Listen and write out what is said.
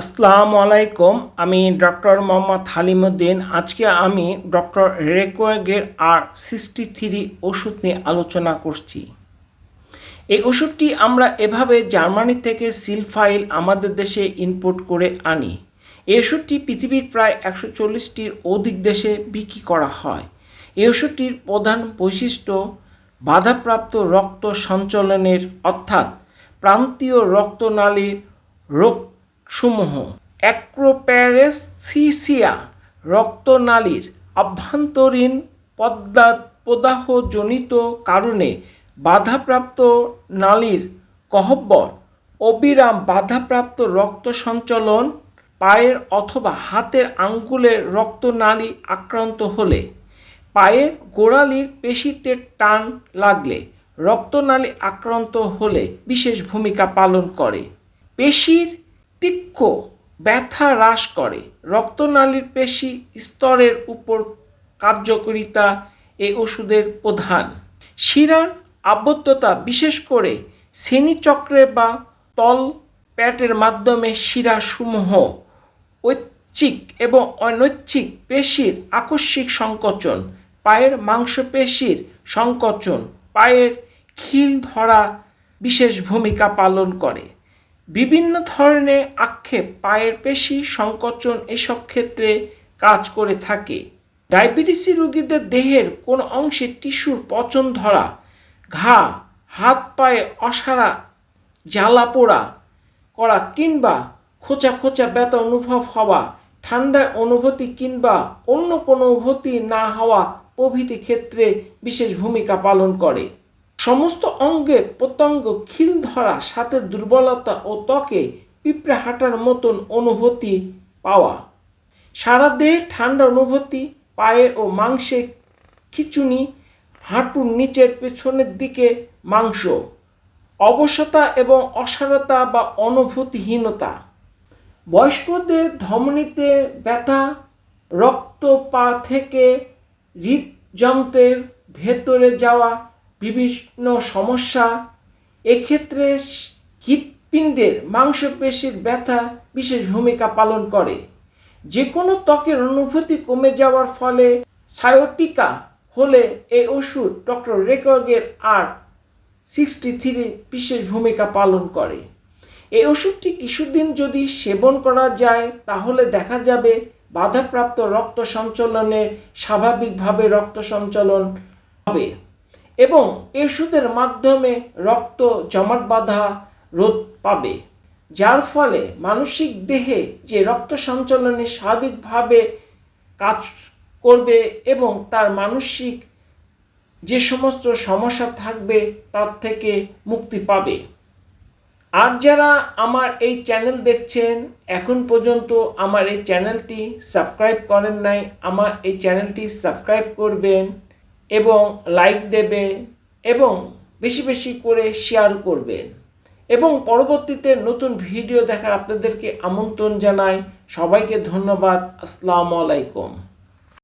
আসসালামু আলাইকুম, আমি ডক্টর মোহাম্মদ হালিমুদ্দিন। আজকে আমি ডক্টর রেকোয়েগের আর সিক্সটি থ্রি ওষুধ নিয়ে আলোচনা করছি। এই ওষুধটি আমরা এভাবে জার্মানি থেকে সিল ফাইল আমাদের দেশে ইনপোর্ট করে আনি। এই ওষুধটি পৃথিবীর প্রায় একশো চল্লিশটির অধিক দেশে বিক্রি করা হয়। এই ওষুধটির প্রধান বৈশিষ্ট্য বাধাপ্রাপ্ত রক্ত সঞ্চালনের, অর্থাৎ প্রান্তীয় রক্তনালীর রোগসমূহ অ্যাক্রোপ্যারেসিসিয়া রক্তনালীর আভ্যন্তরীণ পদ্মা প্রদাহজনিত কারণে বাধাপ্রাপ্ত নালীর গহ্বর অবিরাম বাধাপ্রাপ্ত রক্ত সঞ্চালন, পায়ের অথবা হাতের আঙ্গুলের রক্তনালী আক্রান্ত হলে পায়ের গোড়ালির পেশিতে টান লাগলে রক্তনালী আক্রান্ত হলে বিশেষ ভূমিকা পালন করে। পেশির তীক্ষ্ণ ব্যথা হ্রাস করে। রক্তনালীর পেশি স্তরের উপর কার্যকরিতা এই ওষুধের প্রধান। শিরার আবদ্ধতা, বিশেষ করে শ্রেণীচক্রে বা তল প্যাটের মাধ্যমে শিরাসমূহ ঐচ্ছিক এবং অনৈচ্ছিক পেশির আকস্মিক সংকোচন, পায়ের মাংসপেশির সংকোচন, পায়ের খিল ধরা বিশেষ ভূমিকা পালন করে। বিভিন্ন ধরনের আক্ষেপ, পায়ের পেশি, সংকোচন এসব ক্ষেত্রে কাজ করে থাকে। ডায়াবেটিসি রোগীদের দেহের কোন অংশে টিস্যুর পচন ধরা, ঘা, হাত পায়ে অসারা জ্বালা পোড়া করা কিংবা খোঁচা খোঁচা ব্যথা অনুভব হওয়া, ঠান্ডায় অনুভূতি কিংবা অন্য কোনো অনুভূতি না হওয়া প্রভৃতি ক্ষেত্রে বিশেষ ভূমিকা পালন করে। সমস্ত অঙ্গে প্রত্যঙ্গ খিল ধরা সাথে দুর্বলতা ও ত্বকে পিঁপড়ে হাঁটার মতন অনুভূতি পাওয়া। সারা দেহে ঠান্ডা অনুভূতি, পায়ে ও মাংসে খিচুনি, হাঁটুর নিচের পেছনের দিকে মাংস। অবসতা এবং অসারতা বা অনুভূতিহীনতা। বয়স্কদের ধমনীতে ব্যথা রক্ত পা থেকে হৃদযন্ত্রের ভেতরে যাওয়া বিভিন্ন সমস্যা, এক্ষেত্রে হৃৎপিণ্ডের মাংসপেশির ব্যথা বিশেষ ভূমিকা পালন করে। যে কোনো ত্বকের অনুভূতি কমে যাওয়ার ফলে সায়োটিকা হলে এই ওষুধ ডক্টর রেকগের আর সিক্সটি থ্রি বিশেষ ভূমিকা পালন করে। এই ওষুধটি কিছুদিন যদি সেবন করা যায়, তাহলে দেখা যাবে বাধাপ্রাপ্ত রক্ত সঞ্চালনের স্বাভাবিকভাবে রক্ত সঞ্চালন হবে। এবং ওষুধের মাধ্যমে রক্ত জমাট বাঁধা রোধ পাবে, যার ফলে মানসিক দেহে যে রক্ত সঞ্চালনে স্বাভাবিকভাবে কাজ করবে এবং তার মানসিক যে সমস্ত সমস্যা থাকবে তার থেকে মুক্তি পাবে। আর যারা আমার এই চ্যানেল দেখছেন, এখন পর্যন্ত আমার এই চ্যানেলটি সাবস্ক্রাইব করেন নাই, আমার এই চ্যানেলটি সাবস্ক্রাইব করবেন। এবং লাইক দেবে এবং বেশি বেশি করে শেয়ার করবেন এবং পরবর্তীতে নতুন ভিডিও দেখার আপনাদেরকে আমন্ত্রণ জানাই। সবাইকে ধন্যবাদ। আসসালামু আলাইকুম।